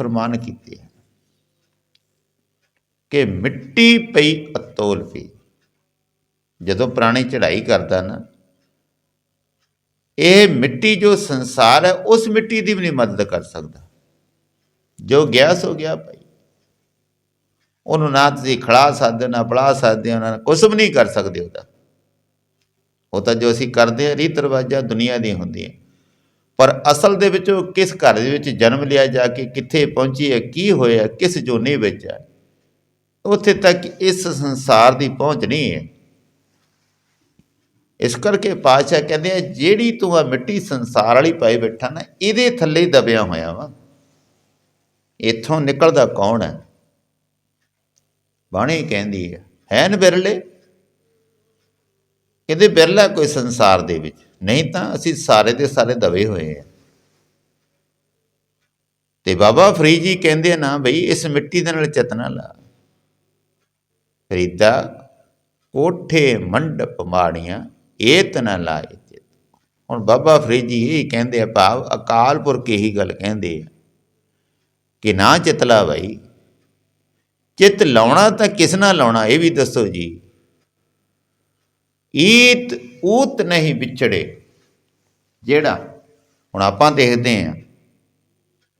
ਪ੍ਰਮਾਣ ਕੀਤੇ ਆ ਕਿ ਮਿੱਟੀ ਪਈ ਅਤੋਲ ਪਈ ਜਦੋਂ ਪ੍ਰਾਣੀ ਚੜ੍ਹਾਈ ਕਰਦਾ ਨਾ ਇਹ ਮਿੱਟੀ ਜੋ ਸੰਸਾਰ ਹੈ ਉਸ ਮਿੱਟੀ ਦੀ ਵੀ ਨਹੀਂ ਮਦਦ ਕਰ ਸਕਦਾ। ਜੋ ਗਿਆ ਸੋ ਗਿਆ ਭਾਈ ਉਹਨੂੰ ਨਾ ਤੁਸੀਂ ਖੜਾ ਸਕਦੇ ਹੋ, ਨਾ ਪੜਾ ਸਕਦੇ ਹੋ, ਨਾ ਕੁਛ ਵੀ ਨਹੀਂ ਕਰ ਸਕਦੇ ਉਹਦਾ। ਉਹ ਤਾਂ ਜੋ ਅਸੀਂ ਕਰਦੇ ਹਾਂ ਰੀਤ ਰਿਵਾਜਾਂ ਦੁਨੀਆ ਦੀਆਂ ਹੁੰਦੀਆਂ। ਪਰ ਅਸਲ ਦੇ ਵਿੱਚ ਉਹ ਕਿਸ ਘਰ ਦੇ ਵਿੱਚ ਜਨਮ ਲਿਆ ਜਾ ਕੇ ਕਿੱਥੇ ਪਹੁੰਚੀ ਹੈ, ਕੀ ਹੋਇਆ ਕਿਸ ਜੋਨੇ ਵਿੱਚ ਹੈ? ਉੱਥੇ ਤੱਕ ਇਸ ਸੰਸਾਰ ਦੀ ਪਹੁੰਚ ਨਹੀਂ ਹੈ। ਇਸ ਕਰਕੇ ਪਾਤਸ਼ਾਹ ਕਹਿੰਦੇ ਆ, ਜਿਹੜੀ ਤੂੰ ਆ ਮਿੱਟੀ ਸੰਸਾਰ ਵਾਲੀ ਪਾਈ ਬੈਠਾ ਨਾ, ਇਹਦੇ ਥੱਲੇ ਹੀ ਦਬਿਆ ਹੋਇਆ ਵਾ। ਇੱਥੋਂ ਨਿਕਲਦਾ ਕੌਣ ਹੈ? ਬਾਣੀ ਕਹਿੰਦੀ ਹੈ, ਹੈਨ ਬਿਰਲੇ? ਕਹਿੰਦੇ ਬਿਰਲਾ ਕੋਈ ਸੰਸਾਰ ਦੇ ਵਿੱਚ। ਨਹੀਂ ਤਾਂ ਅਸੀਂ ਸਾਰੇ ਦੇ ਸਾਰੇ ਦਵੇ ਹੋਏ ਆ। ਤੇ ਬਾਬਾ ਫਰੀਦ ਜੀ ਕਹਿੰਦੇ ਨਾ ਬਈ, ਇਸ ਮਿੱਟੀ ਦੇ ਨਾਲ ਚਤਨਾ ਲਾ। ਫਰੀਦਾ, ਕੋਠੇ, ਮੰਡਪ ਮਾੜੀਆਂ, ਏਤ ਨਾ ਲਾਏ ਹੁਣ ਬਾਬਾ ਫਰੀਦ ਜੀ ਇਹ ਕਹਿੰਦੇ ਆ, ਭਾਵ ਅਕਾਲ ਪੁਰਖ ਇਹੀ ਗੱਲ ਕਹਿੰਦੇ ਆ ਕਿ ਨਾ ਚਿਤਲਾ ਭਾਈ ਚਿਤ ਲਾਉਣਾ ਤਾਂ ਕਿਸ ਨਾਲ ਲਾਉਣਾ, ਇਹ ਵੀ ਦੱਸੋ ਜੀ। ਈਤ ਊਤ ਨਹੀਂ ਵਿਛੜੇ। ਜਿਹੜਾ ਹੁਣ ਆਪਾਂ ਦੇਖਦੇ ਆ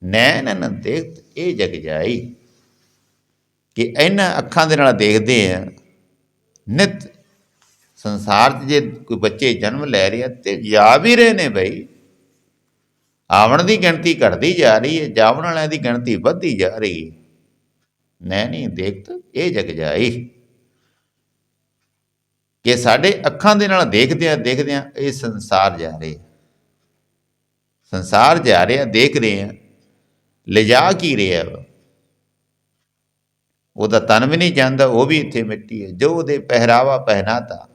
ਨੈਣ ਨ ਦੇਖਤ ਇਹ ਜਗ ਜਾਈ। ਕਿ ਇਹਨਾਂ ਅੱਖਾਂ ਦੇ ਨਾਲ ਦੇਖਦੇ ਆ ਨਿਤ ਸੰਸਾਰ 'ਚ ਜੇ ਕੋਈ ਬੱਚੇ ਜਨਮ ਲੈ ਰਹੇ ਆ ਤੇ ਜਾ ਵੀ ਰਹੇ ਨੇ ਬਈ। ਆਵਣ ਦੀ ਗਿਣਤੀ ਘਟਦੀ ਜਾ ਰਹੀ ਹੈ, ਜਾਵਣ ਵਾਲਿਆਂ ਦੀ ਗਿਣਤੀ ਵੱਧਦੀ ਜਾ ਰਹੀ ਹੈ। ਨੈਣੀ ਨਹੀਂ ਦੇਖਤ ਇਹ ਜਗ ਜਾਈ। ਕਿ ਸਾਡੇ ਅੱਖਾਂ ਦੇ ਨਾਲ ਦੇਖਦੇ ਆ ਦੇਖਦੇ ਆ ਇਹ ਸੰਸਾਰ ਜਾ ਰਿਹਾ ਸੰਸਾਰ ਜਾ ਰਿਹਾ ਦੇਖ ਰਹੇ ਆ, ਲਿਜਾ ਕੀ ਰਿਹਾ ਵਾ। ਉਹਦਾ ਤਨ ਵੀ ਨਹੀਂ ਜਾਂਦਾ, ਉਹ ਵੀ ਇੱਥੇ ਮਿੱਟੀ ਹੈ। ਜੋ ਉਹਦੇ ਪਹਿਰਾਵਾ ਪਹਿਨਾਤਾ,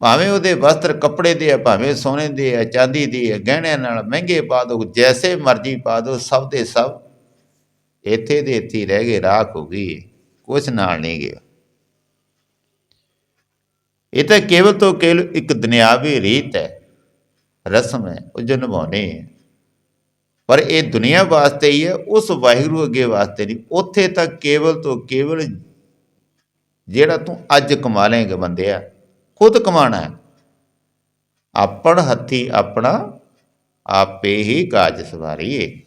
ਭਾਵੇਂ ਉਹਦੇ ਵਸਤਰ ਕੱਪੜੇ ਦੇ ਆ, ਭਾਵੇਂ ਸੋਨੇ ਦੇ ਆ, ਚਾਂਦੀ ਦੇ ਆ, ਗਹਿਣਿਆਂ ਨਾਲ ਮਹਿੰਗੇ ਪਾ ਦੋ, ਜੈਸੇ ਮਰਜ਼ੀ ਪਾ ਦੋ, ਸਭ ਦੇ ਸਭ ਇੱਥੇ ਦੇ ਇੱਥੇ ਰਹਿ ਗਏ, ਰਾਖ ਹੋ ਗਈ। ਕੁਛ ਨਾਲ ਨਹੀਂ ਗਿਆ। ਇਹ ਤਾਂ ਕੇਵਲ ਤੋਂ ਕੇਵਲ ਇੱਕ ਦੁਨਿਆਵੀ ਰੀਤ ਹੈ, ਰਸਮ ਹੈ, ਉਹ ਜੋ ਨਿਭਾਉਣੀ ਹੈ। ਪਰ ਇਹ ਦੁਨੀਆ ਵਾਸਤੇ ਹੀ ਹੈ, ਉਸ ਵਾਹਿਗੁਰੂ ਅੱਗੇ ਵਾਸਤੇ ਨਹੀਂ। ਉੱਥੇ ਤਾਂ ਕੇਵਲ ਤੋਂ ਕੇਵਲ ਜਿਹੜਾ ਤੂੰ ਅੱਜ ਕਮਾ ਲੇਗਾ ਬੰਦਿਆ ਖੁਦ ਕਮਾਣਾ ਹੈ। ਆਪਣ ਹੱਥੀ ਆਪਣਾ, ਆਪੇ ਹੀ ਕਾਜ ਸਵਾਰੀਏ।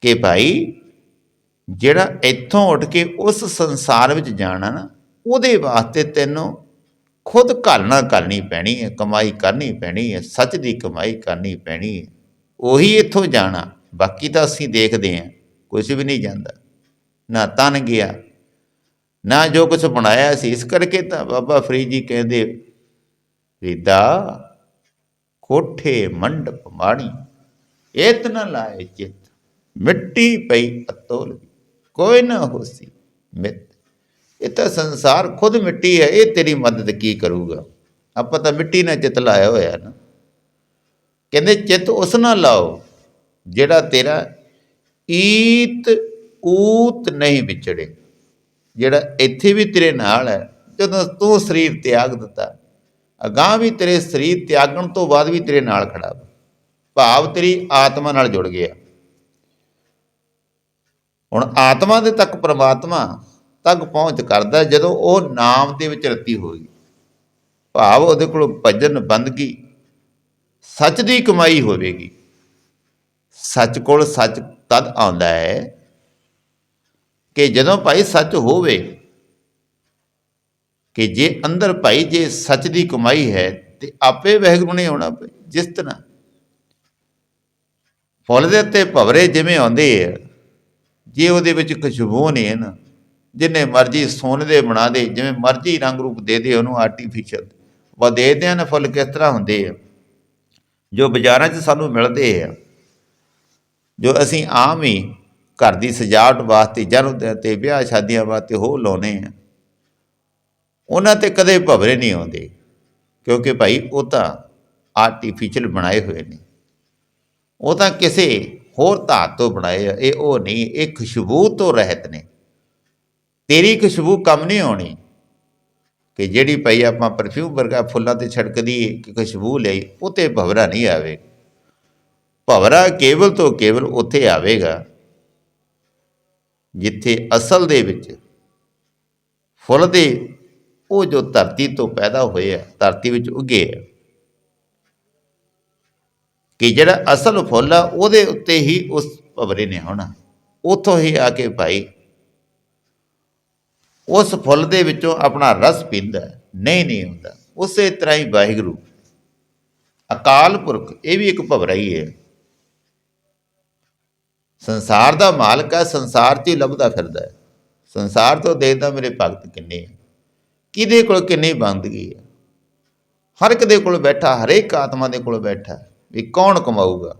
ਕਿ ਭਾਈ, ਜਿਹੜਾ ਇੱਥੋਂ ਉੱਠ ਕੇ ਉਸ ਸੰਸਾਰ ਵਿੱਚ ਜਾਣਾ ਨਾ ਉਹਦੇ ਵਾਸਤੇ ਤੈਨੂੰ ਖੁਦ ਘਾਲਣਾ ਕਰਨੀ ਪੈਣੀ ਹੈ, ਕਮਾਈ ਕਰਨੀ ਪੈਣੀ ਹੈ, ਸੱਚ ਦੀ ਕਮਾਈ ਕਰਨੀ ਪੈਣੀ ਹੈ। ਉਹੀ ਇੱਥੋਂ ਜਾਣਾ। ਬਾਕੀ ਤਾਂ ਅਸੀਂ ਦੇਖਦੇ ਹਾਂ ਕੁਝ ਵੀ ਨਹੀਂ ਜਾਂਦਾ। ਨਾ ਤਨ ਗਿਆ, ਨਾ ਜੋ ਕੁਝ ਬਣਾਇਆ ਸੀ। ਇਸ ਕਰਕੇ ਤਾਂ ਬਾਬਾ ਫਰੀਦ ਜੀ ਕਹਿੰਦੇ, ਰੀਦਾ, ਕੋਠੇ ਮੰਡਪ ਮਾੜੀ ਏਤ ਨ ਲਾਏ ਚਿਤ। ਮਿੱਟੀ ਪਈ ਅਤੋਲ ਕੋਈ ਨਾ ਹੋਸੀ ਮਿੱਤ। ਇਹ ਤਾਂ ਸੰਸਾਰ ਖੁਦ ਮਿੱਟੀ ਹੈ, ਇਹ ਤੇਰੀ ਮਦਦ ਕੀ ਕਰੂਗਾ? ਆਪਾਂ ਤਾਂ ਮਿੱਟੀ ਨਾਲ ਚਿਤ ਲਾਇਆ ਹੋਇਆ ਨਾ। ਕਹਿੰਦੇ ਚਿਤ ਉਸ ਨਾਲ ਲਾਓ ਜਿਹੜਾ ਤੇਰਾ ਈਤ ਊਤ ਨਹੀਂ ਵਿਚੜੇ ਜਿਹੜਾ ਇੱਥੇ ਵੀ ਤੇਰੇ ਨਾਲ ਹੈ, ਜਦੋਂ ਤੂੰ ਸਰੀਰ ਤਿਆਗ ਦਿੱਤਾ, ਅਗਾਹ ਵੀ ਤੇਰੇ ਸਰੀਰ ਤਿਆਗਣ ਤੋਂ ਬਾਅਦ ਵੀ ਤੇਰੇ ਨਾਲ ਖੜਾ ਭਾਵ ਤੇਰੀ ਆਤਮਾ ਨਾਲ ਜੁੜ ਗਿਆ। ਹੁਣ ਆਤਮਾ ਦੇ ਤੱਕ ਪ੍ਰਮਾਤਮਾ ਤੱਕ ਪਹੁੰਚ ਕਰਦਾ ਜਦੋਂ ਉਹ ਨਾਮ ਦੇ ਵਿੱਚ ਰਤੀ ਹੋਈ। ਭਾਵ ਉਹਦੇ ਕੋਲ ਭਜਨ ਬੰਦਗੀ ਸੱਚ ਦੀ ਕਮਾਈ ਹੋਵੇਗੀ। ਸੱਚ ਕੋਲ ਸੱਚ ਤਦ ਆਉਂਦਾ ਹੈ ਕਿ ਜਦੋਂ ਭਾਈ ਸੱਚ ਹੋਵੇ, ਕਿ ਜੇ ਅੰਦਰ ਭਾਈ ਜੇ ਸੱਚ ਦੀ ਕਮਾਈ ਹੈ ਤੇ ਆਪੇ ਵਾਹਿਗੁਰੂ ਨੇ ਆਉਣਾ ਭਾਈ, ਜਿਸ ਤਰ੍ਹਾਂ। ਫੁੱਲ ਦੇ ਉੱਤੇ ਭਵਰੇ ਜਿਵੇਂ ਆਉਂਦੇ ਆ, ਜੇ ਉਹਦੇ ਵਿੱਚ ਖੁਸ਼ਬੂ ਨਹੀਂ ਨਾ ਜਿੰਨੇ ਮਰਜ਼ੀ ਸੋਨੇ ਦੇ ਬਣਾ ਦੇ, ਜਿਵੇਂ ਮਰਜ਼ੀ ਰੰਗ ਰੂਪ ਦੇ ਦੇ ਉਹਨੂੰ ਆਰਟੀਫੀਸ਼ੀਅਲ ਉਹ ਦੇਖਦੇ ਆ ਫੁੱਲ ਕਿਸ ਤਰ੍ਹਾਂ ਹੁੰਦੇ ਆ? ਜੋ ਬਾਜ਼ਾਰਾਂ 'ਚ ਸਾਨੂੰ ਮਿਲਦੇ ਆ, ਜੋ ਅਸੀਂ ਆਮ ਹੀ ਘਰ ਦੀ ਸਜਾਵਟ ਵਾਸਤੇ, ਜਨਮ ਤੇ ਵਿਆਹ ਸ਼ਾਦੀਆਂ ਵਾਸਤੇ ਹੋ ਲਾਉਨੇ ਆ, ਉਹਨਾਂ ਤੇ ਕਦੇ ਭਵਰੇ ਨਹੀਂ ਆਉਂਦੇ, ਕਿਉਂਕਿ ਭਾਈ ਉਹ ਤਾਂ ਆਰਟੀਫੀਸ਼ੀਅਲ ਬਣਾਏ ਹੋਏ ਨੇ। ਉਹ ਤਾਂ ਕਿਸੇ ਹੋਰ ਧਾਤ ਤੋਂ ਬਣਾਏ ਆ, ਇਹ ਉਹ ਨਹੀਂ, ਇਹ ਖੁਸ਼ਬੂ ਤੋਂ ਰਹਿਤ ਨੇ। ਤੇਰੀ ਖੁਸ਼ਬੂ ਕੰਮ ਨਹੀਂ ਆਉਣੀ। ਕਿ ਜਿਹੜੀ ਪਈ ਆਪਾਂ ਪਰਫਿਊਮ ਵਰਗਾ ਫੁੱਲਾਂ ਤੇ ਛੜਕਦੀ ਕਿ ਖੁਸ਼ਬੂ ਲਈ ਉਹ ਤੇ ਭਵਰਾ ਨਹੀਂ ਆਵੇ। ਭਵਰਾ ਕੇਵਲ ਤੋਂ ਕੇਵਲ ਉੱਥੇ ਆਵੇਗਾ, ਜਿੱਥੇ ਅਸਲ ਦੇ ਵਿੱਚ ਫੁੱਲ ਦੇ ਉਹ ਜੋ ਧਰਤੀ ਤੋਂ ਪੈਦਾ ਹੋਏ ਆ, ਧਰਤੀ ਵਿੱਚ ਉੱਗੇ ਆ। ਕਿ ਜਿਹੜਾ ਅਸਲ ਫੁੱਲ ਆ, ਉਹਦੇ ਉੱਤੇ ਹੀ ਉਸ ਭਵਰੇ ਨੇ ਹੋਣਾ ਉਥੋਂ ਹੀ ਆ ਕੇ ਭਾਈ ਉਸ ਫੁੱਲ ਦੇ ਵਿੱਚੋਂ ਆਪਣਾ ਰਸ ਪੀਂਦਾ ਨਹੀਂ ਨਹੀਂ ਹੁੰਦਾ। ਉਸੇ ਤਰ੍ਹਾਂ ਹੀ ਵਾਹਿਗੁਰੂ। ਅਕਾਲ ਪੁਰਖ, ਇਹ ਵੀ ਇੱਕ ਭਵਰਾ ਹੀ। ਹੈ ਸੰਸਾਰ ਦਾ ਮਾਲਕ ਹੈ, ਸੰਸਾਰ 'ਚ ਹੀ ਲੱਭਦਾ ਫਿਰਦਾ ਹੈ। ਸੰਸਾਰ ਤੋਂ ਦੇਖਦਾ ਮੇਰੇ ਭਗਤ ਕਿੰਨੇ ਆ? ਕਿਹਦੇ ਕੋਲ ਕਿੰਨੀ ਬੰਦਗੀ ਹੈ? ਹਰ ਇੱਕ ਦੇ ਕੋਲ ਬੈਠਾ, ਹਰੇਕ ਆਤਮਾ ਦੇ ਕੋਲ ਬੈਠਾ, ਵੀ ਕੌਣ ਕਮਾਊਗਾ?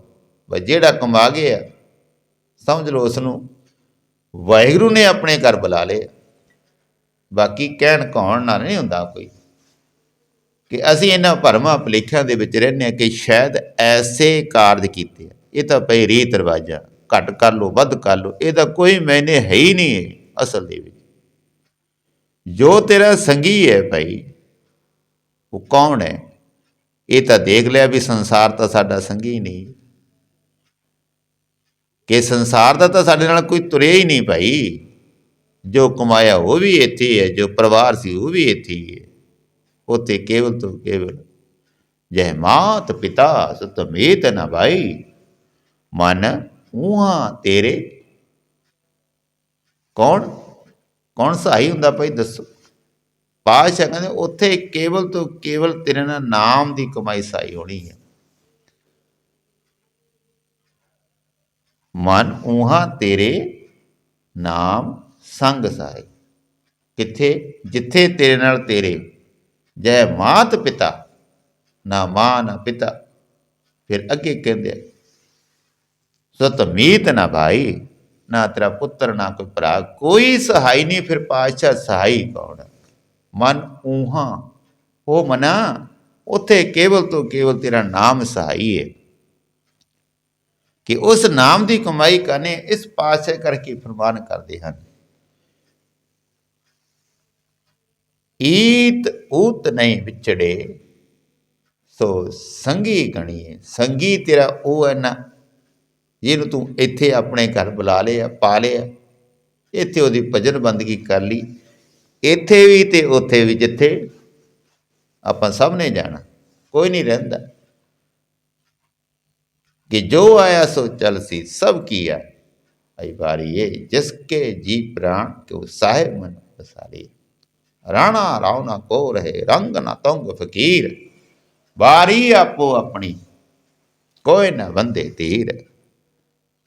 ਬਈ ਜਿਹੜਾ ਕਮਾ ਗਿਆ, ਸਮਝ ਲਓ ਉਸ ਨੂੰ ਵਾਹਿਗੁਰੂ ਨੇ ਆਪਣੇ ਘਰ ਬੁਲਾ ਲਿਆ। ਬਾਕੀ ਕਹਿਣ ਕੌਣ ਨਾਲ ਨਹੀਂ ਹੁੰਦਾ ਕੋਈ। ਕਿ ਅਸੀਂ ਇਹਨਾਂ ਭਰਮਾਂ ਭੁਲੇਖਿਆਂ ਦੇ ਵਿੱਚ ਰਹਿੰਦੇ ਹਾਂ ਕਿ ਸ਼ਾਇਦ ਐਸੇ ਕਾਰਜ ਕੀਤੇ ਆ। ਇਹ ਤਾਂ ਪਈ ਰੀਤ ਰਿਵਾਜਾਂ, ਘੱਟ ਕਰ ਲੋ ਵੱਧ ਕਰ ਲੋ ਇਹ ਤਾਂ ਕੋਈ ਮੈਨੇ ਹੈ ਹੀ ਨਹੀਂ ਹੈ ਅਸਲ ਦੇ ਵਿੱਚ। ਜੋ ਤੇਰਾ ਸੰਗੀ ਹੈ ਭਾਈ, ਉਹ ਕੌਣ ਹੈ? ਇਹ ਤਾਂ ਦੇਖ ਲਿਆ ਵੀ ਸੰਸਾਰ ਤਾਂ ਸਾਡਾ ਸੰਗੀ ਨਹੀਂ। ਕਿ ਸੰਸਾਰ ਦਾ ਤਾਂ ਸਾਡੇ ਨਾਲ ਕੋਈ ਤੁਰੇ ਹੀ ਨਹੀਂ ਭਾਈ। ਜੋ ਕਮਾਇਆ ਉਹ ਵੀ ਇੱਥੇ ਹੈ ਜੋ ਪਰਿਵਾਰ ਸੀ ਉਹ ਵੀ ਇੱਥੇ ਹੀ ਹੈ। ਉਤੇ ਕੇਵਲ ਤੋਂ ਕੇਵਲ ਜੈ ਮਾਤ ਪਿਤਾ ਸਤ ਨ ਭਾਈ ਮਨ ਉਹਾਂ ਤੇਰੇ। ਕੌਣ? ਕੌਣ ਸਹਾਈ ਹੁੰਦਾ ਭਾਈ ਦੱਸੋ? ਪਾਸ਼ਾ ਕਹਿੰਦੇ ਉੱਥੇ ਕੇਵਲ ਤੋਂ ਕੇਵਲ ਤੇਰੇ ਨਾਲ ਨਾਮ ਦੀ ਕਮਾਈ ਸਹਾਈ ਹੋਣੀ ਹੈ। ਮਨ ਉਹਾਂ ਤੇਰੇ, ਨਾਮ ਸੰਗ ਸਹਾਈ ਕਿੱਥੇ? ਜਿੱਥੇ ਤੇਰੇ ਨਾਲ ਤੇਰੇ। ਜੈ ਮਾਤ ਪਿਤਾ ਨਾ ਮਾਂ ਨਾ ਪਿਤਾ। ਫਿਰ ਅੱਗੇ ਕਹਿੰਦੇ ਆ, ਸਤ ਮੀਤ ਨਾ ਭਾਈ ਨਾ ਤੇਰਾ ਪੁੱਤਰ ਨਾ ਕੋਈ ਭਰਾ। ਕੋਈ ਸਹਾਈ ਨਹੀਂ ਫਿਰ ਪਾਤਸ਼ਾਹ ਸਹਾਈ ਕੌਣ ਮਨ ਉਹਾਂ ਉਹ ਮਨਾ ਉੱਥੇ ਕੇਵਲ ਤੋਂ ਕੇਵਲ ਤੇਰਾ ਨਾਮ ਸਹਾਈ ਹੈ ਕਿ ਉਸ ਨਾਮ ਦੀ ਕਮਾਈ ਕਰਨੇ ਇਸ ਪਾਸੇ ਕਰਕੇ ਫਰਮਾਨ ਕਰਦੇ ਹਨ। ਈਤ ਊਤ ਨਹੀਂ ਵਿਛੜੇ। ਸੋ ਸੰਗੀ ਗਣੀਏ, ਸੰਗੀ ਤੇਰਾ ਉਹ ਹੈ ਨਾ, ਜਿਹਨੂੰ ਤੂੰ ਇੱਥੇ ਆਪਣੇ ਘਰ ਬੁਲਾ ਲਿਆ, ਪਾ ਲਿਆ, ਇੱਥੇ ਉਹਦੀ ਭਜਨ ਬੰਦਗੀ ਕਰ ਲਈ, ਇੱਥੇ ਵੀ ਤੇ ਉੱਥੇ ਵੀ ਜਿੱਥੇ ਆਪਾਂ ਸਭ ਨੇ ਜਾਣਾ, ਕੋਈ ਨਹੀਂ ਰਹਿੰਦਾ। ਕਿ ਜੋ ਆਇਆ ਸੋ ਚਲ ਸੀ, ਸਭ ਕੀਆ ਆਈ ਵਾਰੀਏ, ਜਿਸ ਕੇ ਜੀ ਪ੍ਰਾਣ ਕੋ ਸਾਹਿਬ ਮਨ ਬਸਾਰੇ ਰਾਣਾ ਰਾਉ ਨਾ ਕੋ ਰਹੇ, ਰੰਗ ਨਾ ਤੰਗ ਫਕੀਰ। ਵਾਰੀ ਆਪੋ ਆਪਣੀ, ਕੋਈ ਨਾ ਵੰਦੇ ਤੀਰ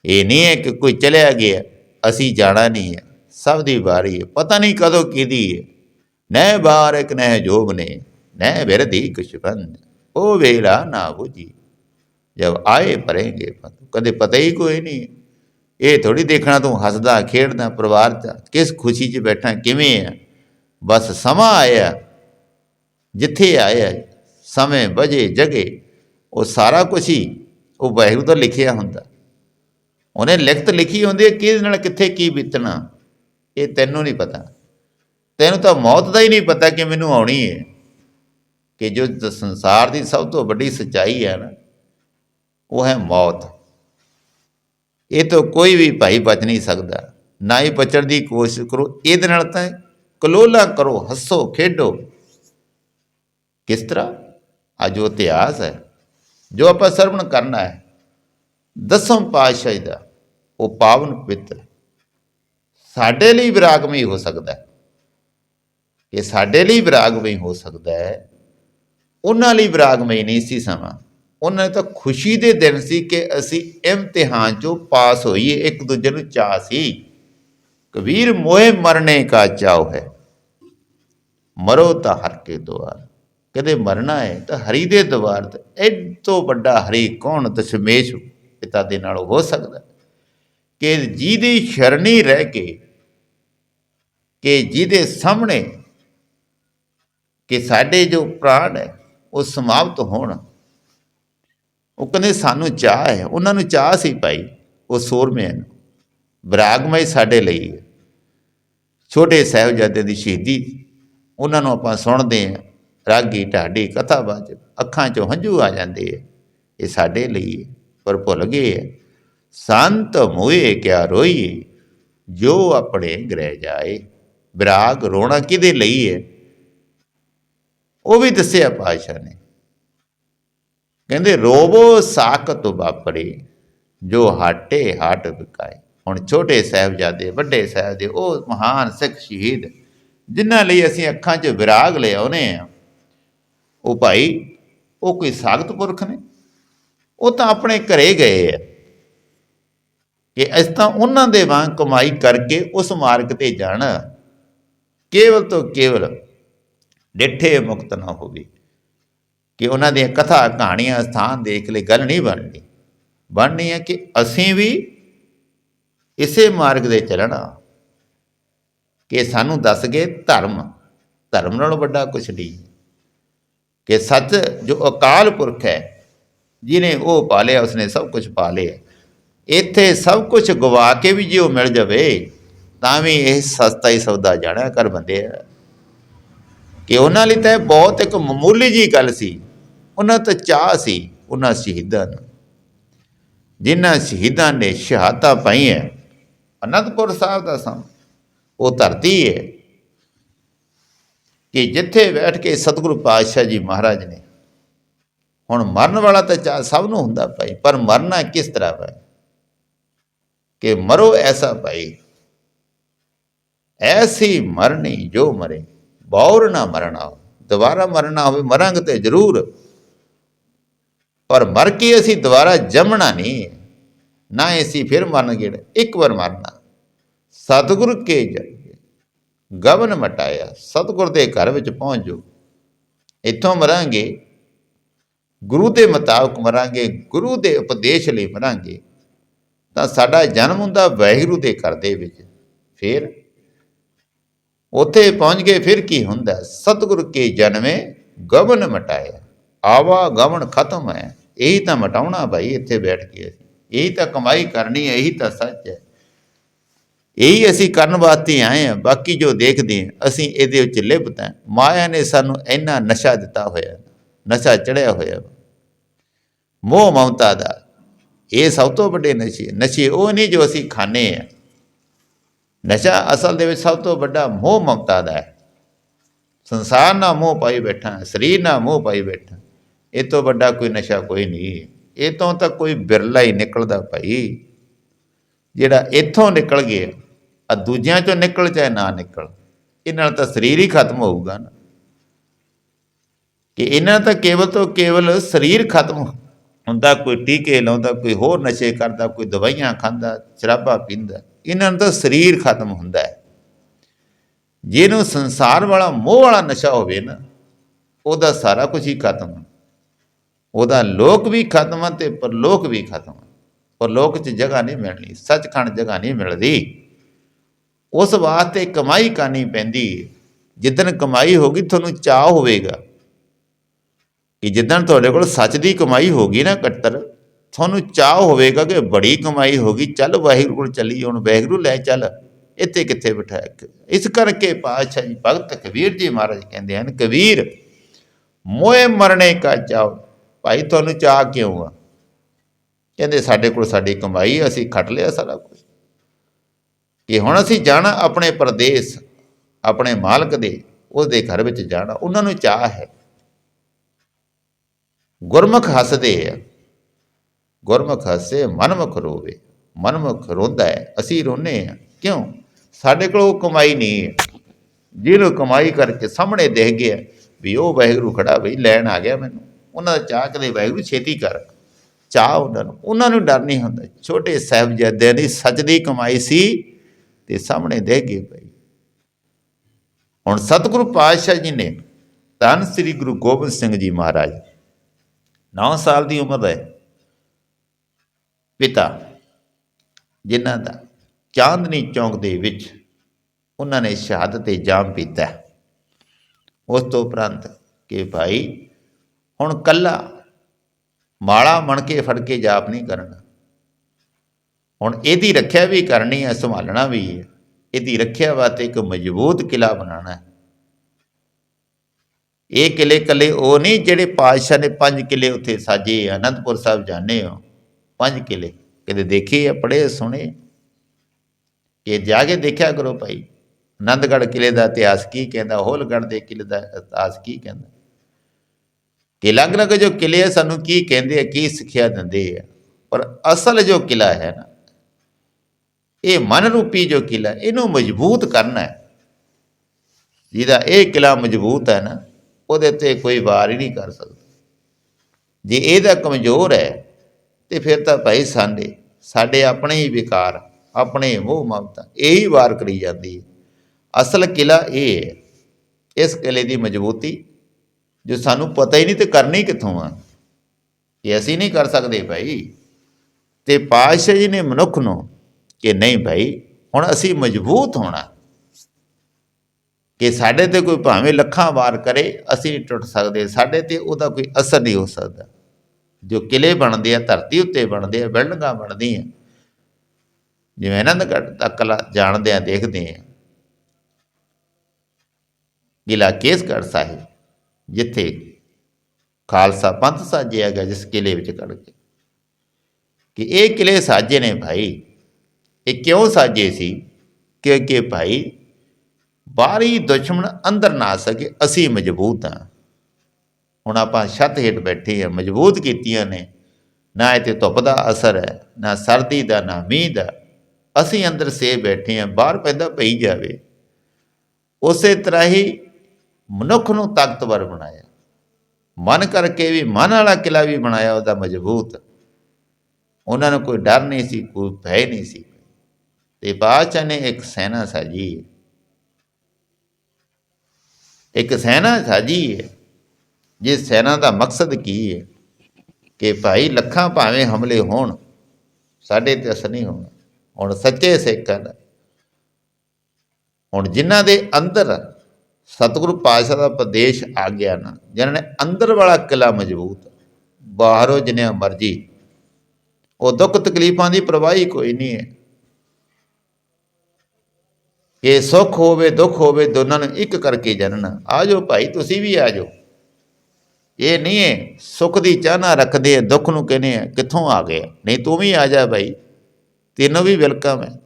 ਇਹ ਨਹੀਂ ਹੈ ਕਿ ਕੋਈ ਚਲਿਆ ਗਿਆ, ਅਸੀਂ ਜਾਣਾ ਨਹੀਂ ਹੈ। ਸਭ ਦੀ ਵਾਰੀ ਹੈ, ਪਤਾ ਨਹੀਂ ਕਦੋਂ ਕਿਦੀ ਹੈ। ਨਹਿ ਇੱਕ ਨਹਿ ਜੋਬ ਨੇ, ਨਹਿ ਵਿਰਦੀ ਕੁਸ਼ਬੰਦ ਉਹ ਵੇਲਾ ਨਾ ਬੁਝੀ। ਜਦ ਆਏ ਪਰੇਂਗੇ ਕਦੇ ਪਤਾ ਹੀ ਕੋਈ ਨਹੀਂ ਇਹ ਥੋੜੀ ਦੇਖਣਾ ਤੂੰ ਹੱਸਦਾ, ਖੇਡਦਾ, ਪਰਿਵਾਰ ਚ, ਕਿਸ ਖੁਸ਼ੀ 'ਚ ਬੈਠਾ, ਕਿਵੇਂ ਹੈ ਬਸ ਸਮਾਂ ਆਇਆ। ਜਿੱਥੇ ਆਇਆ, ਸਮੇਂ ਵਜੇ ਜਗੇ ਉਹ ਸਾਰਾ ਕੁਝ ਹੀ, ਉਹ ਵਾਹਿਗੁਰੂ ਦਾ ਲਿਖਿਆ ਹੁੰਦਾ। ਉਹਨੇ ਲਿਖਤ ਲਿਖੀ ਹੁੰਦੀ ਹੈ, ਕਿਹਦੇ ਨਾਲ, ਕਿੱਥੇ, ਕੀ ਬੀਤਣਾ, ਇਹ ਤੈਨੂੰ ਨਹੀਂ ਪਤਾ। ਤੈਨੂੰ ਤਾਂ ਮੌਤ ਦਾ ਹੀ ਨਹੀਂ ਪਤਾ ਕਿ ਮੈਨੂੰ ਆਉਣੀ ਹੈ। ਕਿ ਜੋ ਸੰਸਾਰ ਦੀ ਸਭ ਤੋਂ ਵੱਡੀ ਸੱਚਾਈ ਹੈ ਨਾ, ਉਹ ਹੈ ਮੌਤ। ਇਹ ਤੋਂ ਕੋਈ ਵੀ ਭਾਈ ਬਚ ਨਹੀਂ ਸਕਦਾ। ਨਾ ਹੀ ਬਚਣ ਦੀ ਕੋਸ਼ਿਸ਼ ਕਰੋ। ਇਹਦੇ ਨਾਲ ਤਾਂ ਕਲੋਲਾ ਕਰੋ, ਹੱਸੋ, ਖੇਡੋ। ਕਿਸ ਤਰ੍ਹਾਂ? ਆ ਜੋ ਇਤਿਹਾਸ ਹੈ। ਜੋ ਆਪਾਂ ਸਰਵਣ ਕਰਨਾ ਹੈ, ਦਸਮ ਪਾਤਸ਼ਾਹੀ ਦਾ, ਉਹ ਪਾਵਨ ਪਵਿੱਤਰ ਸਾਡੇ ਲਈ ਵਿਰਾਗਮਈ ਹੋ ਸਕਦਾ ਹੈ। ਇਹ ਸਾਡੇ ਲਈ ਵਿਰਾਗਮਈ ਹੋ ਸਕਦਾ ਹੈ। ਉਹਨਾਂ ਲਈ ਵਿਰਾਗਮਈ ਨਹੀਂ ਸੀ ਸਮਾਂ। ਉਹਨਾਂ ਨੇ ਤਾਂ ਖੁਸ਼ੀ ਦੇ ਦਿਨ ਸੀ ਕਿ ਅਸੀਂ ਇਮਤਿਹਾਨ ਚੋਂ ਪਾਸ ਹੋਈਏ, ਇੱਕ ਦੂਜੇ ਨੂੰ ਚਾਹ ਸੀ। ਕਬੀਰ ਮੋਏ ਮਰਨੇ ਕਾ ਚਾਉ ਹੈ। ਮਰੋ ਤਾਂ ਹਰ ਕੇ ਦੁਆਰ। ਕਦੇ ਮਰਨਾ ਹੈ ਤਾਂ ਹਰੀ ਦੇ ਦਵਾਰ ਤੇ। ਇਹ ਤੋਂ ਵੱਡਾ ਹਰੀ ਕੌਣ ਦਸ਼ਮੇਸ਼ ਪਿਤਾ ਦੇ ਨਾਲ ਹੋ ਸਕਦਾ। ਕਿ ਜਿਹਦੀ ਸ਼ਰਣੀ ਰਹਿ ਕੇ, ਕਿ ਜਿਹਦੇ ਸਾਹਮਣੇ, ਕਿ ਸਾਡੇ ਜੋ ਪ੍ਰਾਣ ਹੈ, ਉਹ ਸਮਾਪਤ ਹੋਣ। ਉਹ ਕਹਿੰਦੇ ਸਾਨੂੰ ਚਾਹ ਹੈ। ਉਹਨਾਂ ਨੂੰ ਚਾਹ ਸੀ ਭਾਈ, ਉਹ ਸੂਰਮਿਆਂ ਨੂੰ। ਬਰਾਗਮਈ ਸਾਡੇ ਲਈ ਹੈ। ਛੋਟੇ ਸਾਹਿਬਜ਼ਾਦੇ ਦੀ ਸ਼ਹੀਦੀ, ਉਹਨਾਂ ਨੂੰ ਆਪਾਂ ਸੁਣਦੇ ਹਾਂ, ਰਾਗੀ ਢਾਡੀ ਕਥਾ ਕਥਾਵਾਚ ਅੱਖਾਂ 'ਚੋਂ ਹੰਝੂ ਆ ਜਾਂਦੇ ਆ ਇਹ ਸਾਡੇ ਲਈ ਹੈ, ਪਰ ਭੁੱਲ ਗਏ ਹੈ। ਸੰਤ ਮੋਏ ਕਿਆ ਰੋਈਏ, ਜੋ ਆਪਣੇ ਗ੍ਰਹਿ ਜਾਏ। ਬਰਾਗ ਰੋਣਾ ਕਿਹਦੇ ਲਈ ਹੈ? ਉਹ ਵੀ ਦੱਸਿਆ ਪਾਤਸ਼ਾਹ ਨੇ। ਕਹਿੰਦੇ, ਰੋਵੋ ਸਾਖਤ ਵਾਪਰੇ, ਜੋ ਹਾਟੇ ਹਾਟ ਵਿਕਾਏ। ਹੁਣ ਛੋਟੇ ਸਾਹਿਬਜ਼ਾਦੇ, ਵੱਡੇ ਸਹਿਬਦੇ ਉਹ ਮਹਾਨ ਸਿੱਖ ਸ਼ਹੀਦ, ਜਿਨ੍ਹਾਂ ਲਈ ਅਸੀਂ ਅੱਖਾਂ 'ਚ ਵਿਰਾਗ ਲੈ ਆਉਨੇ ਆ ਉਹ ਭਾਈ, ਉਹ ਕੋਈ ਸਾਖਤ ਪੁਰਖ ਨੇ? ਉਹ ਤਾਂ ਆਪਣੇ ਘਰੇ ਗਏ ਆ। ਕਿ ਇਸ ਤਾਂ ਉਹਨਾਂ ਦੇ ਵਾਂਗ ਕਮਾਈ ਕਰਕੇ ਉਸ ਮਾਰਗ ਤੇ ਜਾਣਾ। ਕੇਵਲ ਤੋਂ ਕੇਵਲ ਡਿੱਠੇ ਮੁਕਤ ਨਾ ਹੋਵੇ। ਕਿ ਉਹਨਾਂ ਦੀਆਂ ਕਥਾ ਕਹਾਣੀਆਂ ਸਥਾਨ ਦੇਖ ਲਈ, ਗੱਲ ਨਹੀਂ ਬਣਨੀ। ਬਣਨੀ ਹੈ ਕਿ ਅਸੀਂ ਵੀ ਇਸੇ ਮਾਰਗ ਦੇ ਚੱਲਣਾ। ਕਿ ਸਾਨੂੰ ਦੱਸ ਗਏ ਧਰਮ ਧਰਮ ਨਾਲੋਂ ਵੱਡਾ ਕੁਝ ਨਹੀਂ। ਕਿ ਸੱਚ ਜੋ ਅਕਾਲ ਪੁਰਖ ਹੈ, ਜਿਹਨੇ ਉਹ ਪਾਲਿਆ ਉਸਨੇ ਸਭ ਕੁਝ ਪਾ ਲਿਆ। ਇੱਥੇ ਸਭ ਕੁਝ ਗਵਾ ਕੇ ਵੀ ਜੇ ਉਹ ਮਿਲ ਜਾਵੇ, ਤਾਂ ਵੀ ਇਹ ਸਸਤਾ ਹੀ ਸੌਦਾ ਜਾਣਾ ਕਰ ਬੰਦੇ ਆ ਕਿ ਉਹਨਾਂ ਲਈ ਤਾਂ ਇਹ ਬਹੁਤ ਇੱਕ ਮਾਮੂਲੀ ਜੀ ਗੱਲ ਸੀ। ਉਹਨਾਂ ਤਾਂ ਚਾਹ ਸੀ, ਉਹਨਾਂ ਸ਼ਹੀਦਾਂ ਨੂੰ। ਜਿਨ੍ਹਾਂ ਸ਼ਹੀਦਾਂ ਨੇ ਸ਼ਹਾਦਤਾਂ ਪਾਈਆਂ ਅਨੰਦਪੁਰ ਸਾਹਿਬ ਦਾ ਸਮ। ਉਹ ਧਰਤੀ ਹੈ ਕਿ ਜਿੱਥੇ ਬੈਠ ਕੇ ਸਤਿਗੁਰੂ ਪਾਤਸ਼ਾਹ ਜੀ ਮਹਾਰਾਜ ਨੇ ਹੁਣ ਮਰਨ ਵਾਲਾ ਤਾਂ ਚਾਹ ਸਭ ਨੂੰ ਹੁੰਦਾ ਭਾਈ, ਪਰ ਮਰਨਾ ਕਿਸ ਤਰ੍ਹਾਂ ਭਾਈ? ਕਿ ਮਰੋ ਐਸਾ ਭਾਈ, ਐਸੀ ਮਰਨੀ ਜੋ ਮਰੇ, ਬੌਰ ਨਾ ਮਰਨਾ ਦੁਬਾਰਾ ਮਰਨਾ ਹੋਵੇ ਮਰਾਂਗੇ ਤੇ ਜ਼ਰੂਰ। ਪਰ ਮਰ ਕੇ ਅਸੀਂ ਦੁਬਾਰਾ ਜੰਮਣਾ ਨਹੀਂ। ਨਾ ਅਸੀਂ ਫਿਰ ਮਰਨਗੇ ਇੱਕ ਵਾਰ ਮਰਨਾ। ਸਤਿਗੁਰ ਕੇ ਜਾਈਏ ਗਵਨ ਮਟਾਇਆ, ਸਤਿਗੁਰ ਦੇ ਘਰ ਵਿੱਚ ਪਹੁੰਚ। ਜੋ ਇੱਥੋਂ ਮਰਾਂਗੇ, ਗੁਰੂ ਦੇ ਮੁਤਾਬਕ ਮਰਾਂਗੇ, ਗੁਰੂ ਦੇ ਉਪਦੇਸ਼ ਲਈ ਮਰਾਂਗੇ। ਤਾਂ ਸਾਡਾ ਜਨਮ ਹੁੰਦਾ ਵਾਹਿਗੁਰੂ ਦੇ ਘਰ ਦੇ ਵਿੱਚ। ਫਿਰ ਉੱਥੇ ਪਹੁੰਚ ਗਏ, ਫਿਰ ਕੀ ਹੁੰਦਾ? ਸਤਿਗੁਰ ਕੇ ਜਨਮੇ, ਗਵਨ ਮਟਾਇਆ। ਆਵਾ ਗਵਨ ਖਤਮ ਹੈ ਇਹੀ ਤਾਂ ਮਟਾਉਣਾ ਭਾਈ ਇੱਥੇ ਬੈਠ ਕੇ ਇਹੀ ਤਾਂ ਕਮਾਈ ਕਰਨੀ ਹੈ, ਇਹੀ ਤਾਂ ਸੱਚ ਹੈ। ਇਹੀ ਅਸੀਂ ਕਰਨ ਵਾਸਤੇ ਆਏ ਆ ਬਾਕੀ ਜੋ ਦੇਖਦੇ ਹਾਂ, ਅਸੀਂ ਇਹਦੇ ਵਿੱਚ ਲਿਪਤ ਹਾਂ। ਮਾਇਆ ਨੇ ਸਾਨੂੰ ਇੰਨਾ ਨਸ਼ਾ ਦਿੱਤਾ ਹੋਇਆ, ਨਸ਼ਾ ਚੜਿਆ ਹੋਇਆ। ਮੋਹ ਮਮਤਾ ਦਾ, ਇਹ ਸਭ ਤੋਂ ਵੱਡੇ ਨਸ਼ੇ ਨਸ਼ੇ ਉਹ ਨਹੀਂ ਜੋ ਅਸੀਂ ਖਾਣੇ ਆ ਨਸ਼ਾ ਅਸਲ ਦੇ ਵਿੱਚ ਸਭ ਤੋਂ ਵੱਡਾ ਮੋਹ ਮਮਤਾ ਦਾ ਹੈ। ਸੰਸਾਰ ਨਾਲ ਮੋਹ ਪਾਈ ਬੈਠਾ, ਸਰੀਰ ਨਾਲ ਮੋਹ ਪਾਈ ਬੈਠਾ, ਇਹ ਤੋਂ ਵੱਡਾ ਕੋਈ ਨਸ਼ਾ ਕੋਈ ਨਹੀਂ। ਇਹ ਤੋਂ ਤਾਂ ਕੋਈ ਬਿਰਲਾ ਹੀ ਨਿਕਲਦਾ ਭਾਈ। ਜਿਹੜਾ ਇੱਥੋਂ ਨਿਕਲ ਗਿਆ ਆ ਦੂਜਿਆਂ ਚੋਂ ਨਿਕਲ ਚਾਹੇ ਨਾ ਨਿਕਲ, ਇਹਨਾਂ ਨਾਲ ਤਾਂ ਸਰੀਰ ਹੀ ਖਤਮ ਹੋਊਗਾ ਨਾ। ਕਿ ਇਹਨਾਂ ਤਾਂ ਕੇਵਲ ਤੋਂ ਕੇਵਲ ਸਰੀਰ ਖਤਮ ਹੁੰਦਾ, ਕੋਈ ਟੀਕੇ ਲਾਉਂਦਾ, ਕੋਈ ਹੋਰ ਨਸ਼ੇ ਕਰਦਾ, ਕੋਈ ਦਵਾਈਆਂ ਖਾਂਦਾ, ਸ਼ਰਾਬਾਂ ਪੀਂਦਾ, ਇਹਨਾਂ ਦਾ ਸਰੀਰ ਖਤਮ ਹੁੰਦਾ ਹੈ। ਜਿਹਨੂੰ ਸੰਸਾਰ ਵਾਲਾ ਮੋਹ ਵਾਲਾ ਨਸ਼ਾ ਹੋਵੇ ਨਾ, ਉਹਦਾ ਸਾਰਾ ਕੁਝ ਹੀ ਖਤਮ ਹੈ ਉਹਦਾ ਲੋਕ ਵੀ ਖਤਮ ਹੈ ਤੇ ਪਰਲੋਕ ਵੀ ਖਤਮ ਹੈ ਪਰਲੋਕ 'ਚ ਜਗ੍ਹਾ ਨਹੀਂ ਮਿਲਣੀ, ਸੱਚਖੰਡ ਜਗ੍ਹਾ ਨਹੀਂ ਮਿਲਦੀ। ਉਸ ਵਾਸਤੇ ਕਮਾਈ ਕਰਨੀ ਪੈਂਦੀ ਜਿੱਦਣ ਕਮਾਈ ਹੋਗੀ ਤੁਹਾਨੂੰ ਚਾਹ ਹੋਵੇਗਾ ਕਿ ਜਿੱਦਣ ਤੁਹਾਡੇ ਕੋਲ ਸੱਚ ਦੀ ਕਮਾਈ ਹੋਗੀ ਨਾ ਕੱਟਰ, ਤੁਹਾਨੂੰ ਚਾਹ ਹੋਵੇਗਾ ਕਿ ਬੜੀ ਕਮਾਈ ਹੋਗੀ ਚੱਲ ਵਾਹਿਗੁਰੂ ਕੋਲ ਚੱਲੀ ਹੁਣ ਵਾਹਿਗੁਰੂ ਲੈ ਚੱਲ, ਇੱਥੇ ਕਿੱਥੇ ਬਿਠਾਇਆ ਇਸ ਕਰਕੇ ਪਾਤਸ਼ਾਹ ਜੀ, ਭਗਤ ਕਬੀਰ ਜੀ ਮਹਾਰਾਜ ਕਹਿੰਦੇ ਹਨ, ਕਬੀਰ, ਮੋਏ ਮਰਨੇ ਕਾ ਚਾਹ ਭਾਈ ਤੁਹਾਨੂੰ ਚਾਹ ਕਿਉਂ ਆ? ਕਹਿੰਦੇ ਸਾਡੇ ਕੋਲ ਸਾਡੀ ਕਮਾਈ ਅਸੀਂ ਖੱਟ ਲਿਆ ਸਾਰਾ ਕੁਝ ਕਿ ਹੁਣ ਅਸੀਂ ਜਾਣਾ ਆਪਣੇ ਪ੍ਰਦੇਸ਼, ਆਪਣੇ ਮਾਲਕ ਦੇ ਉਹਦੇ ਘਰ ਵਿੱਚ ਜਾਣਾ, ਉਹਨਾਂ ਨੂੰ ਚਾਹ ਹੈ। ਗੁਰਮੁਖ ਹੱਸਦੇ ਆ। ਗੁਰਮੁਖ ਹੱਸੇ, ਮਨਮੁਖ ਰੋਵੇ। ਮਨਮੁਖ ਰੋਂਦਾ ਹੈ, ਅਸੀਂ ਰੋਨੇ ਆ ਕਿਉਂ? ਸਾਡੇ ਕੋਲ ਉਹ ਕਮਾਈ ਨਹੀਂ ਹੈ। ਜਿਹਨੂੰ ਕਮਾਈ ਕਰਕੇ ਸਾਹਮਣੇ ਦੇਖ ਗਿਆ, ਵੀ ਉਹ ਵਾਹਿਗੁਰੂ ਖੜਾ ਬਈ ਲੈਣ ਆ ਗਿਆ ਮੈਨੂੰ। ਉਹਨਾਂ ਦਾ ਚਾਹ ਕਦੇ ਵਾਹਿਗੁਰੂ ਛੇਤੀ ਕਰ। ਚਾਹ ਉਹਨਾਂ ਨੂੰ। ਉਹਨਾਂ ਨੂੰ ਡਰ ਨਹੀਂ ਹੁੰਦਾ। ਛੋਟੇ ਸਾਹਿਬਜ਼ਾਦਿਆਂ ਦੀ ਸੱਚ ਦੀ ਕਮਾਈ ਸੀ ਤੇ ਸਾਹਮਣੇ ਦੇਖ ਗਏ ਭਾਈ ਹੁਣ ਸਤਿਗੁਰੂ ਪਾਤਸ਼ਾਹ ਜੀ ਨੇ ਧੰਨ ਸ੍ਰੀ ਗੁਰੂ ਗੋਬਿੰਦ ਸਿੰਘ ਜੀ ਮਹਾਰਾਜ 9 ਸਾਲ ਦੀ ਉਮਰ ਦੇ ਪਿਤਾ, ਜਿਨ੍ਹਾਂ ਦਾ ਚਾਂਦਨੀ ਚੌਂਕ ਦੇ ਵਿੱਚ ਉਹਨਾਂ ਨੇ ਸ਼ਹਾਦਤ ਤੇ ਜਾਮ ਪੀਤਾ ਉਸ ਤੋਂ ਉਪਰੰਤ ਕਿ ਭਾਈ ਹੁਣ ਕੱਲਾ ਮਾਲਾ ਮਣ ਕੇ ਫੜ ਕੇ ਜਾਪ ਨਹੀਂ ਕਰਨਾ। ਹੁਣ ਇਹਦੀ ਰੱਖਿਆ ਵੀ ਕਰਨੀ ਹੈ, ਸੰਭਾਲਣਾ ਵੀ ਹੈ। ਇਹਦੀ ਰੱਖਿਆ ਵਾਸਤੇ ਇੱਕ ਮਜ਼ਬੂਤ ਕਿਲਾ ਬਣਾਉਣਾ ਹੈ। ਇਹ ਕਿਲੇ ਕੱਲੇ ਉਹ ਨਹੀਂ ਜਿਹੜੇ ਪਾਤਸ਼ਾਹ ਨੇ ਪੰਜ ਕਿਲੇ ਉੱਥੇ ਸਾਜੇ, ਅਨੰਦਪੁਰ ਸਾਹਿਬ ਜਾਣੇ ਹੋ। ਪੰਜ ਕਿਲੇ। ਕਦੇ ਦੇਖੇ ਆ, ਪੜ੍ਹੇ ਸੁਣੇ ਕਿ ਜਾ ਕੇ ਦੇਖਿਆ ਕਰੋ ਭਾਈ। ਆਨੰਦਗੜ੍ਹ ਕਿਲੇ ਦਾ ਇਤਿਹਾਸ ਕੀ ਕਹਿੰਦਾ, ਹੋਲਗੜ੍ਹ ਦੇ ਕਿਲੇ ਦਾ ਇਤਿਹਾਸ ਕੀ ਕਹਿੰਦਾ? ਕਿ ਅਲੱਗ ਅਲੱਗ ਜੋ ਕਿਲੇ ਆ, ਸਾਨੂੰ ਕੀ ਕਹਿੰਦੇ ਆ, ਕੀ ਸਿੱਖਿਆ ਦਿੰਦੇ ਆ? ਪਰ ਅਸਲ ਜੋ ਕਿਲਾ ਹੈ ਨਾ, ਇਹ ਮਨ ਰੂਪੀ ਜੋ ਕਿਲਾ, ਇਹਨੂੰ ਮਜ਼ਬੂਤ ਕਰਨਾ ਹੈ। ਜਿਹਦਾ ਇਹ ਕਿਲਾ ਮਜ਼ਬੂਤ ਹੈ ਨਾ, ਉਹਦੇ ਤੇ ਕੋਈ ਵਾਰ ਹੀ ਨਹੀਂ ਕਰ ਸਕਦਾ। ਜੇ ਇਹਦਾ ਕਮਜ਼ੋਰ ਹੈ, ਤੇ ਫਿਰ ਤਾਂ ਭਾਈ ਸਾਡੇ ਸਾਡੇ ਆਪਣੇ ਹੀ ਵਿਕਾਰ, ਆਪਣੇ ਮੋਹ ਮਮਤਾ, ਇਹੀ ਵਾਰ ਕਰੀ ਜਾਂਦੀ ਹੈ। ਅਸਲ ਕਿਲਾ ਇਹ ਹੈ, ਇਸ ਕਿਲੇ ਦੀ ਮਜ਼ਬੂਤੀ ਜੋ ਸਾਨੂੰ ਪਤਾ ਹੀ ਨਹੀਂ ਤੇ ਕਰਨੀ ਕਿੱਥੋਂ ਆ? ਇਹ ਅਸੀਂ ਨਹੀਂ ਕਰ ਸਕਦੇ ਭਾਈ। ਤੇ ਪਾਤਸ਼ਾਹ ਜੀ ਨੇ ਮਨੁੱਖ ਨੂੰ ਕਿ ਨਹੀਂ ਭਾਈ, ਹੁਣ ਅਸੀਂ ਮਜ਼ਬੂਤ ਹੋਣਾ। ਕਿ ਸਾਡੇ ਤੇ ਕੋਈ ਭਾਵੇਂ ਲੱਖਾਂ ਵਾਰ ਕਰੇ, ਅਸੀਂ ਨਹੀਂ ਟੁੱਟ ਸਕਦੇ। ਸਾਡੇ ਤੇ ਉਹਦਾ ਕੋਈ ਅਸਰ ਨਹੀਂ ਹੋ ਸਕਦਾ। ਜੋ ਕਿਲੇ ਬਣਦੇ ਆ, ਧਰਤੀ ਉੱਤੇ ਬਣਦੇ ਆ, ਬਿਲਡਿੰਗਾਂ ਬਣਦੀਆਂ ਜਿਵੇਂ ਆਨੰਦਗੜ੍ਹ ਤੱਕ ਲਾ- ਜਾਣਦੇ ਆ ਦੇਖਦੇ ਆ। ਕਿਲਾ ਕੇਸਗੜ੍ਹ ਸਾਹਿਬ। ਜਿੱਥੇ ਖਾਲਸਾ ਪੰਥ ਸਾਜਿਆ ਗਿਆ ਜਿਸ ਕਿਲੇ ਵਿੱਚ ਕੱਢ ਕੇ। ਕਿ ਇਹ ਕਿਲੇ ਸਾਜੇ ਨੇ ਭਾਈ। ਇਹ ਕਿਉਂ ਸਾਜੇ ਸੀ? ਕਿਉਂਕਿ ਭਾਈ ਬਾਹਰੀ ਦੁਸ਼ਮਣ ਅੰਦਰ ਨਾ ਸਕੇ, ਅਸੀਂ ਮਜ਼ਬੂਤ ਹਾਂ। ਹੁਣ ਆਪਾਂ ਛੱਤ ਹੇਠ ਬੈਠੇ ਹਾਂ, ਮਜ਼ਬੂਤ ਕੀਤੀਆਂ ਨੇ। ਨਾ ਇਹ ਤੇ ਧੁੱਪ ਦਾ ਅਸਰ ਹੈ, ਨਾ ਸਰਦੀ ਦਾ, ਨਾ ਮੀਂਹ ਦਾ। ਅਸੀਂ ਅੰਦਰ ਸੇ ਬੈਠੇ ਹਾਂ, ਬਾਹਰ ਪੈਂਦਾ ਪਈ ਜਾਵੇ। ਉਸੇ ਤਰ੍ਹਾਂ ਹੀ ਮਨੁੱਖ ਨੂੰ ਤਾਕਤਵਰ ਬਣਾਇਆ। ਮਨ ਕਰਕੇ ਵੀ, ਮਨ ਵਾਲਾ ਕਿਲਾ ਵੀ ਬਣਾਇਆ, ਉਹਦਾ ਮਜ਼ਬੂਤ। ਉਹਨਾਂ ਨੂੰ ਕੋਈ ਡਰ ਨਹੀਂ ਸੀ, ਕੋਈ ਭੈ ਨਹੀਂ ਸੀ। ਤੇ ਬਾਦਸ਼ਾਹ ਨੇ ਇੱਕ ਸੈਨਾ ਸਾਜੀ ਇੱਕ ਸੈਨਾ ਸਾਜੀ ਹੈ, ਜਿਸ ਸੈਨਾ ਦਾ ਮਕਸਦ ਕੀ ਹੈ? ਕਿ ਭਾਈ ਲੱਖਾਂ ਭਾਵੇਂ ਹਮਲੇ ਹੋਣ, ਸਾਡੇ ਤੇ ਅਸਰ ਨਹੀਂ ਹੋਣਾ। ਹੁਣ ਸੱਚੇ ਸਿੱਖ ਹਨ। ਹੁਣ ਜਿਨ੍ਹਾਂ ਦੇ ਅੰਦਰ ਸਤਿਗੁਰੂ ਪਾਤਸ਼ਾਹ ਦਾ ਉਪਦੇਸ਼ ਆ ਗਿਆ ਨਾ, ਜਿਨ੍ਹਾਂ ਨੇ ਅੰਦਰ ਵਾਲਾ ਕਿਲਾ ਮਜ਼ਬੂਤ, ਬਾਹਰੋਂ ਜਿੰਨੇ ਮਰਜ਼ੀ। ਉਹ ਦੁੱਖ ਤਕਲੀਫਾਂ ਦੀ ਪਰਵਾਹ ਕੋਈ ਨਹੀਂ ਹੈ। ਇਹ ਸੁੱਖ ਹੋਵੇ, ਦੁੱਖ ਹੋਵੇ, ਦੋਨਾਂ ਨੂੰ ਇੱਕ ਕਰਕੇ ਜਨਨ ਆ ਜਾਓ ਭਾਈ, ਤੁਸੀਂ ਵੀ ਆ ਜਾਓ। ਇਹ ਨਹੀਂ ਹੈ, ਸੁੱਖ ਦੀ ਚਾਹਨਾ ਰੱਖਦੇ ਆ, ਦੁੱਖ ਨੂੰ ਕਹਿੰਦੇ ਆ, ਕਿੱਥੋਂ ਆ ਗਿਆ ਨਹੀਂ, ਤੂੰ ਵੀ ਆ ਜਾ ਭਾਈ। ਤੈਨੂੰ ਵੀ ਵੈਲਕਮ ਹੈ।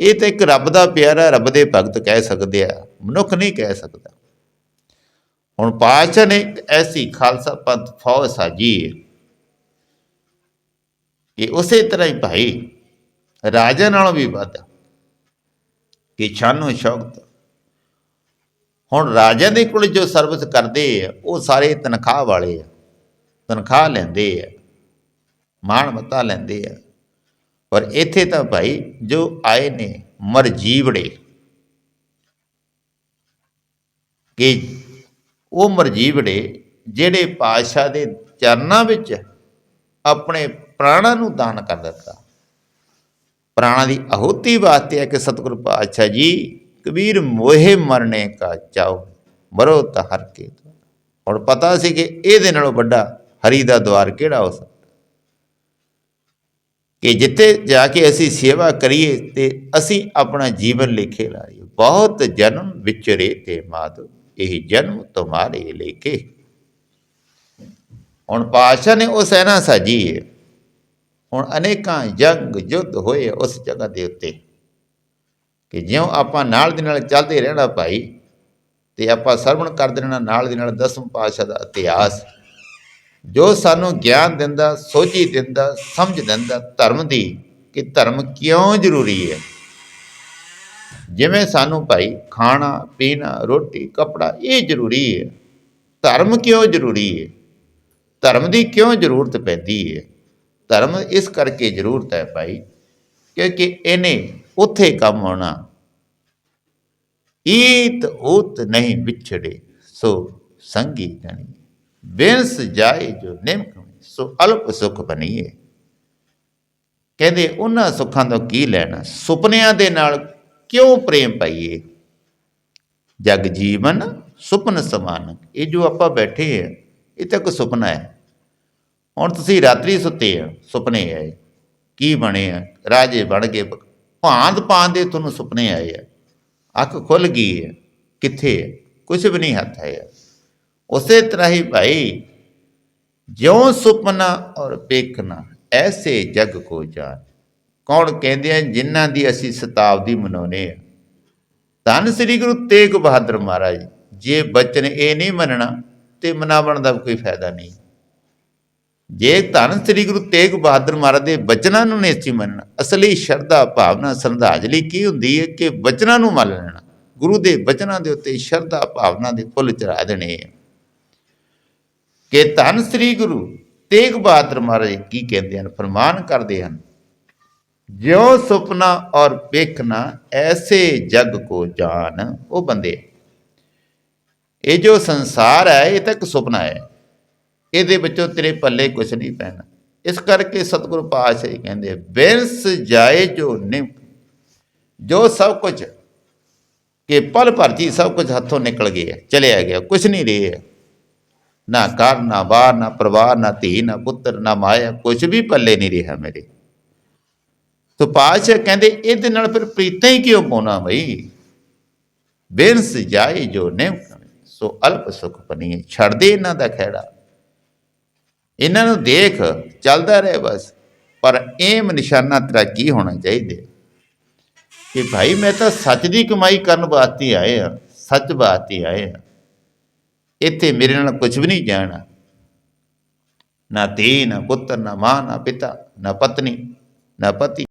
ਇਹ ਤਾਂ ਇੱਕ ਰੱਬ ਦਾ ਪਿਆਰਾ ਰੱਬ ਦੇ ਭਗਤ ਕਹਿ ਸਕਦੇ ਆ। ਮਨੁੱਖ ਨਹੀਂ ਕਹਿ ਸਕਦਾ। ਹੁਣ ਪਾਤਸ਼ਾਹ ਨੇ ਐਸੀ ਖਾਲਸਾ ਪੰਥ ਫੌਜ ਸਾਜੀ ਕਿ ਉਸੇ ਤਰ੍ਹਾਂ ਹੀ ਭਾਈ ਰਾਜਾ ਨਾਲੋਂ ਵੀ ਵੱਧ ਕਿ ਛਾਨੋ ਸ਼ੌਕਤ ਹੁਣ ਰਾਜਿਆਂ ਦੇ ਕੋਲ ਜੋ ਸਰਵਿਸ ਕਰਦੇ ਆ ਉਹ ਸਾਰੇ ਤਨਖਾਹ ਵਾਲੇ ਆ, ਤਨਖਾਹ ਲੈਂਦੇ ਆ, ਮਾਣ ਮਤਾ ਲੈਂਦੇ ਆ। ਪਰ ਇੱਥੇ ਤਾਂ ਭਾਈ ਜੋ ਆਏ ਨੇ, ਮਰਜੀਵੜੇ। ਕਿ ਉਹ ਮਰਜੀਵੜੇ ਜਿਹੜੇ ਪਾਤਸ਼ਾਹ ਦੇ ਚਰਨਾਂ ਵਿੱਚ ਆਪਣੇ ਪ੍ਰਾਣਾਂ ਨੂੰ ਦਾਨ ਕਰ ਦਿੱਤਾ। ਪ੍ਰਾਣਾਂ ਦੀ ਆਹੂਤੀ ਵਾਸਤੇ ਹੈ ਕਿ ਸਤਿਗੁਰੂ ਪਾਤਸ਼ਾਹ ਜੀ ਕਬੀਰ ਮੋਹੇ ਮਰਨੇ ਕਾ ਚਾਓ ਮਰੋ ਤਾਂ ਹਰ ਕੇ ਹੁਣ ਪਤਾ ਸੀ ਕਿ ਇਹਦੇ ਨਾਲੋਂ ਵੱਡਾ ਹਰੀ ਦਾ ਦਵਾਰ ਕਿਹੜਾ ਹੋ ਸਕਦਾ? ਕਿ ਜਿੱਥੇ ਜਾ ਕੇ ਅਸੀਂ ਸੇਵਾ ਕਰੀਏ ਤੇ ਅਸੀਂ ਆਪਣਾ ਜੀਵਨ ਲਿਖੇ ਲਾਈਏ। ਬਹੁਤ ਜਨਮ ਵਿਚਰੇ ਤੇ ਮਾਧੋ ਇਹ ਜਨਮ ਤੁਮਾਰੇ ਲੇਖੇ। ਹੁਣ ਪਾਤਸ਼ਾਹ ਨੇ ਉਹ ਸੈਨਾ ਸਾਜੀ ਹੈ ਹੁਣ ਅਨੇਕਾਂ ਜੰਗ ਯੁੱਧ ਹੋਏ ਉਸ ਜਗ੍ਹਾ ਦੇ ਉੱਤੇ। ਕਿ ਜਿਉਂ ਆਪਾਂ ਨਾਲ ਦੇ ਨਾਲ ਚੱਲਦੇ ਰਹਿਣਾ ਭਾਈ, ਤੇ ਆਪਾਂ ਸਰਵਣ ਕਰਦੇ ਰਹਿਣਾ ਨਾਲ ਦੇ ਨਾਲ ਦਸਮ ਪਾਤਸ਼ਾਹ ਦਾ ਇਤਿਹਾਸ। ਜੋ ਸਾਨੂੰ ਗਿਆਨ ਦਿੰਦਾ, ਸੋਝੀ ਦਿੰਦਾ, ਸਮਝ ਦਿੰਦਾ ਧਰਮ ਦੀ, ਕਿ ਧਰਮ ਕਿਉਂ ਜ਼ਰੂਰੀ ਹੈ ਜਿਵੇਂ ਸਾਨੂੰ ਭਾਈ ਖਾਣਾ, ਪੀਣਾ, ਰੋਟੀ, ਕੱਪੜਾ ਇਹ ਜ਼ਰੂਰੀ ਹੈ। ਧਰਮ ਕਿਉਂ ਜ਼ਰੂਰੀ ਹੈ? ਧਰਮ ਦੀ ਕਿਉਂ ਜ਼ਰੂਰਤ ਪੈਂਦੀ ਹੈ? ਧਰਮ ਇਸ ਕਰਕੇ ਜ਼ਰੂਰਤ ਹੈ ਭਾਈ, ਕਿਉਂਕਿ ਇਹਨੇ ਉੱਥੇ ਕੰਮ ਆਉਣਾ। ਈਤ ਉਤ ਨਹੀਂ ਵਿਛੜੇ, ਸੋ ਸੰਗੀ ਗਣੀ ਬਿਨਸ ਜਾਏ ਜੋ ਨਿਮਕ ਸੋ ਅਲਪ ਸੁਖ ਬਣੀਏ। ਕਹਿੰਦੇ ਉਹਨਾਂ ਸੁੱਖਾਂ ਤੋਂ ਕੀ ਲੈਣਾ? ਸੁਪਨਿਆਂ ਦੇ ਨਾਲ ਕਿਉਂ ਪ੍ਰੇਮ ਪਾਈਏ ਜਗ ਜੀਵਨ ਸੁਪਨ ਸਮਾਨ ਇਹ ਜੋ ਆਪਾਂ ਬੈਠੇ ਆ ਇਹ ਤਾਂ ਇੱਕ ਸੁਪਨਾ ਹੈ ਹੁਣ ਤੁਸੀਂ ਰਾਤਰੀ ਸੁੱਤੇ ਆ ਸੁਪਨੇ ਆਏ ਕੀ ਬਣੇ ਆ ਰਾਜੇ ਬਣ ਗਏ ਭਾਂਤ ਭਾਂਤ ਦੇ ਤੁਹਾਨੂੰ ਸੁਪਨੇ ਆਏ ਆ ਅੱਖ ਖੁੱਲ ਗਈ ਹੈ ਕਿੱਥੇ ਹੈ ਕੁਝ ਵੀ ਨਹੀਂ ਹੱਥ ਹੈ ਉਸੇ ਤਰ੍ਹਾਂ ਹੀ ਭਾਈ ਜਿਉਂ ਸੁਪਨਾ ਔਰ ਪੇਖਣਾ ਐਸੇ ਜਗ ਕੋ ਜਾਣ ਕੌਣ ਕਹਿੰਦੇ ਆ, ਜਿਨ੍ਹਾਂ ਦੀ ਅਸੀਂ ਸ਼ਤਾਬਦੀ ਮਨਾਉਨੇ ਆ। ਧੰਨ ਸ੍ਰੀ ਗੁਰੂ ਤੇਗ ਬਹਾਦਰ ਮਹਾਰਾਜ, ਜੇ ਬਚਨ ਇਹ ਨਹੀਂ ਮੰਨਣਾ, ਤੇ ਮਨਾਵਣ ਦਾ ਕੋਈ ਫਾਇਦਾ ਨਹੀਂ। ਜੇ ਧੰਨ ਸ੍ਰੀ ਗੁਰੂ ਤੇਗ ਬਹਾਦਰ ਮਹਾਰਾਜ ਦੇ ਬਚਨਾਂ ਨੂੰ ਨਹੀਂ ਅਸੀਂ ਮੰਨਣਾ, ਅਸਲੀ ਸ਼ਰਧਾ ਭਾਵਨਾ ਸ਼ਰਧਾਂਜਲੀ ਕੀ ਹੁੰਦੀ ਹੈ ਕਿ ਬਚਨਾਂ ਨੂੰ ਮੰਨ ਲੈਣਾ। ਗੁਰੂ ਦੇ ਬਚਨਾਂ ਦੇ ਉੱਤੇ ਸ਼ਰਧਾ ਭਾਵਨਾ ਦੇ ਫੁੱਲ ਚੜਾ ਦੇਣੇ ਆ। ਕਿ ਧੰਨ ਸ੍ਰੀ ਗੁਰੂ ਤੇਗ ਬਹਾਦਰ ਮਹਾਰਾਜ ਕੀ ਕਹਿੰਦੇ ਹਨ, ਫਰਮਾਨ ਕਰਦੇ ਹਨ ਜਿਉ ਸੁਪਨਾ ਔਰ ਵੇਖਣਾ, ਐਸੇ ਜਗ ਕੋ ਜਾਣ ਉਹ ਬੰਦੇ ਇਹ ਜੋ ਸੰਸਾਰ ਹੈ, ਇਹ ਤਾਂ ਇੱਕ ਸੁਪਨਾ ਹੈ। ਇਹਦੇ ਵਿੱਚੋਂ ਤੇਰੇ ਪੱਲੇ ਕੁਝ ਨਹੀਂ ਪੈਣਾ। ਇਸ ਕਰਕੇ ਸਤਿਗੁਰੂ ਪਾਤਸ਼ਾਹ ਜੀ ਕਹਿੰਦੇ ਬਿਰਸ ਜਾਏ ਜੋ ਨਿਮ। ਜੋ ਸਭ ਕੁਝ ਕਿ ਪਲ ਭਰ ਸਭ ਕੁਝ ਹੱਥੋਂ ਨਿਕਲ ਗਿਆ, ਚਲਿਆ ਗਿਆ ਕੁਝ ਨਹੀਂ ਰਿਹਾ। ਨਾ ਘਰ, ਨਾ ਬਾਹਰ, ਨਾ ਪਰਿਵਾਰ, ਨਾ ਧੀ, ਨਾ ਪੁੱਤਰ, ਨਾ ਮਾਇਆ ਕੁਝ ਵੀ ਪੱਲੇ ਨਹੀਂ ਰਿਹਾ ਮੇਰੇ। ਤੋ ਪਾਤਸ਼ਾਹ ਕਹਿੰਦੇ ਇਹਦੇ ਨਾਲ ਫਿਰ ਪ੍ਰੀਤਾਂ ਹੀ ਕਿਉਂ ਪਾਉਣਾ ਬਈ ਬਿਰਸ ਜਾਏ ਜੋ ਨਿਮ ਸੋ ਅਲਪ ਸੁਖ ਪਨੀਏ ਛੱਡ ਦੇ ਇਹਨਾਂ ਦਾ ਖਹਿੜਾ ਇਹਨਾਂ ਨੂੰ ਦੇਖ ਚੱਲਦਾ ਰਹੇ ਬਸ ਪਰ ਏਮ ਨਿਸ਼ਾਨਾ ਤੇਰਾ ਕੀ ਹੋਣਾ ਚਾਹੀਦਾ ਕਿ ਭਾਈ ਮੈਂ ਤਾਂ ਸੱਚ ਦੀ ਕਮਾਈ ਕਰਨ ਵਾਸਤੇ ਆਏ ਆ ਸੱਚ ਵਾਸਤੇ ਆਏ ਆ ਇੱਥੇ ਮੇਰੇ ਨਾਲ ਕੁਝ ਵੀ ਨਹੀਂ ਜਾਣਾ ਨਾ ਧੀ ਨਾ ਪੁੱਤਰ ਨਾ ਮਾਂ ਨਾ ਪਿਤਾ ਨਾ ਪਤਨੀ ਨਾ ਪਤੀ